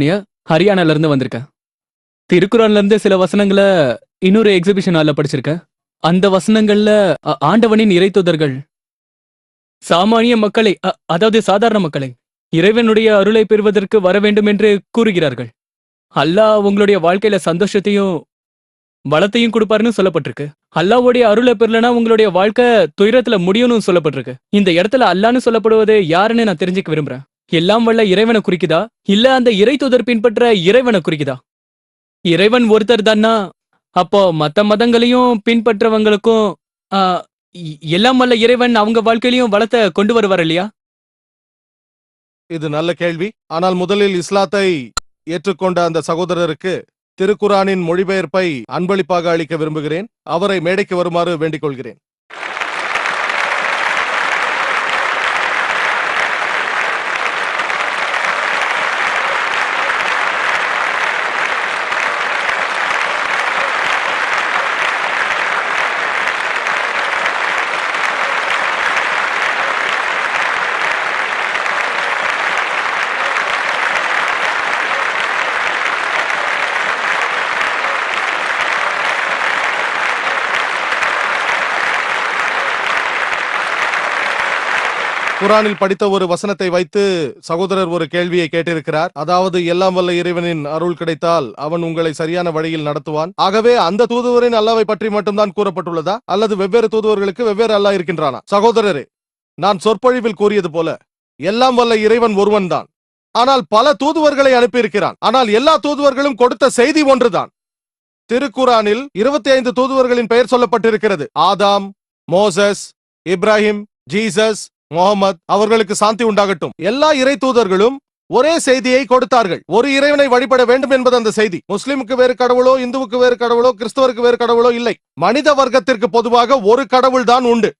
ஹரியானால இருந்து வந்திருக்கேன் திருக்குறான்ல இருந்து சில வசனங்களை இன்னொரு எக்ஸிபிஷன் ஹாலில் படிச்சிருக்கேன் அந்த வசனங்கள்ல ஆண்டவனின் இறைத்துதர்கள் சாமானிய மக்களை அ- அதாவது சாதாரண மக்களை இறைவனுடைய அருளை பெறுவதற்கு வர வேண்டும் என்று கூறுகிறார்கள். அல்லாஹ் உங்களுடைய வாழ்க்கையில சந்தோஷத்தையும் வளத்தையும் கொடுப்பாருன்னு சொல்லப்பட்டிருக்கு. அல்லாவுடைய அருளை பெறலனா உங்களுடைய வாழ்க்கை துயரத்துல முடியும்னு சொல்லப்பட்டிருக்கு. இந்த இடத்துல அல்லான்னு சொல்லப்படுவது யாருன்னு நான் தெரிஞ்சுக்க விரும்புறேன். எல்லாம் வல்ல இறைவனை குறிக்குதா? இல்ல அந்த இறை தூதர் பின்பற்ற இறைவனை குறிக்குதா? இறைவன் ஒருத்தர் தானா அப்போ மத்த மதங்களையும் பின்பற்றவங்களுக்கும் எல்லாம் வல்ல இறைவன் அவங்க வாழ்க்கையிலையும் வளத்தை கொண்டு வருவார் இல்லையா? இது நல்ல கேள்வி. ஆனால் முதலில் இஸ்லாத்தை ஏற்றுக்கொண்ட அந்த சகோதரருக்கு திருக்குரானின் மொழிபெயர்ப்பை அன்பளிப்பாக அளிக்க விரும்புகிறேன். அவரை மேடைக்கு வருமாறு வேண்டிக் கொள்கிறேன். குரானில் படித்த ஒரு வசனத்தை வைத்து சகோதரர் ஒரு கேள்வியை கேட்டிருக்கிறார். அதாவது எல்லாம் வல்ல இறைவனின் அருள் கிடைத்தால் அவன் உங்களை சரியான வழியில் நடத்துவான். ஆகவே அந்த தூதுவரின் அல்லாவை பற்றி மட்டும்தான் கூறப்பட்டுள்ளதா? அல்லது வெவ்வேறு தூதுவர்களுக்கு வெவ்வேறு அல்லாஹ் இருக்கின்றானா? சகோதரரே நான் சொற்பொழிவில் கூறியது போல எல்லாம் வல்ல இறைவன் ஒருவன் தான் ஆனால் பல தூதுவர்களை அனுப்பியிருக்கிறான். ஆனால் எல்லா தூதுவர்களும் கொடுத்த செய்தி ஒன்றுதான். திருக்குரானில் இருபத்தி ஐந்து தூதுவர்களின் பெயர் சொல்லப்பட்டிருக்கிறது. ஆதாம் மோசஸ் இப்ராஹிம் ஜீசஸ் முகமது அவர்களுக்கு சாந்தி உண்டாகட்டும். எல்லா இறை தூதர்களும் ஒரே செய்தியை கொடுத்தார்கள். ஒரு இறைவனை வழிபட வேண்டும் என்பது அந்த செய்தி. முஸ்லிமுக்கு வேறு கடவுளோ இந்துவுக்கு வேறு கடவுளோ கிறிஸ்தவருக்கு வேறு கடவுளோ இல்லை. மனித வர்க்கத்திற்கு பொதுவாக ஒரு கடவுள் தான் உண்டு.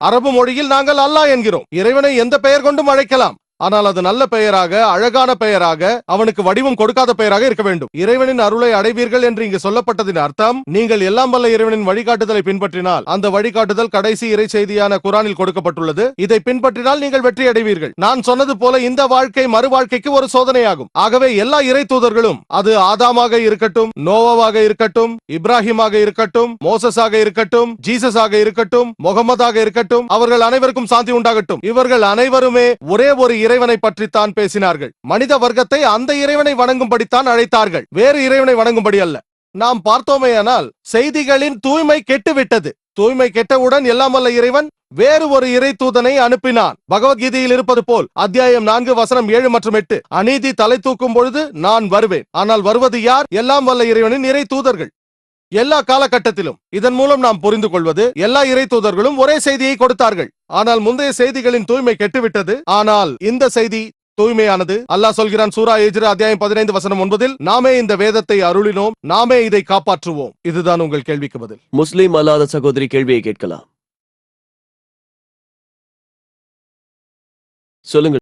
அரபு மொழியில் நாங்கள் அல்லாஹ் என்கிறோம். இறைவனை எந்த பெயர் கொண்டும் அழைக்கலாம். ஆனால் அது நல்ல பெயராக அழகான பெயராக அவனுக்கு வடிவம் கொடுக்காத பெயராக இருக்க வேண்டும். இறைவனின் அருளை அடைவீர்கள் என்று இங்கு சொல்லப்பட்டதின் அர்த்தம் நீங்கள் எல்லாம் வல்ல இறைவனின் வழிகாட்டுதலை பின்பற்றினால் அந்த வழிகாட்டுதல் கடைசி இறை செய்தியான குரானில் கொடுக்கப்பட்டுள்ளது. இதை பின்பற்றினால் நீங்கள் வெற்றி அடைவீர்கள். நான் சொன்னது போல இந்த வாழ்க்கை மறு வாழ்க்கைக்கு ஒரு சோதனையாகும். ஆகவே எல்லா இறை தூதர்களும் அது ஆதாமாக இருக்கட்டும் நோவாவாக இருக்கட்டும் இப்ராஹிமாக இருக்கட்டும் மோசஸாக இருக்கட்டும் ஜீசஸாக இருக்கட்டும் முகமதாக இருக்கட்டும் அவர்கள் அனைவருக்கும் சாந்தி உண்டாகட்டும். இவர்கள் அனைவருமே ஒரே ஒரு இறைவனை பற்றித்தான் பேசினார்கள். மனித வர்க்கத்தை அந்த இறைவனை வணங்கும்படித்தான் அழைத்தார்கள். வேறு இறைவனை வணங்கும்படி அல்ல. நாம் பார்த்தோமேயானால் செய்திகளின் தூய்மை கெட்டுவிட்டது. தூய்மை கெட்டவுடன் எல்லாம் வல்ல இறைவன் வேறு ஒரு இறை தூதனை அனுப்பினான். பகவத்கீதையில் இருப்பது போல் அத்தியாயம் நான்கு வசனம் ஏழு மற்றும் எட்டு. அநீதி தலை தூக்கும் பொழுது நான் வருவேன். ஆனால் வருவது யார்? எல்லாம் வல்ல இறைவனின் இறை தூதர்கள். எல்லா காலகட்டத்திலும். இதன் மூலம் நாம் புரிந்து கொள்வது எல்லா இறை தூதர்களும் ஒரே செய்தியை கொடுத்தார்கள். ஆனால் முந்தைய செய்திகளின் தூய்மை கெட்டுவிட்டது. ஆனால் இந்த செய்தி தூய்மையானது. அல்லாஹ் சொல்கிறான் சூரா ஏஜிர அத்தியாயம் பதினைந்து வசனம் ஒன்பதில் நாமே இந்த வேதத்தை அருளினோம் நாமே இதை காப்பாற்றுவோம். இதுதான் உங்கள் கேள்விக்கு பதில். முஸ்லிம் அல்லாத சகோதரி கேள்வியை கேட்கலாம். சொல்லுங்கள்.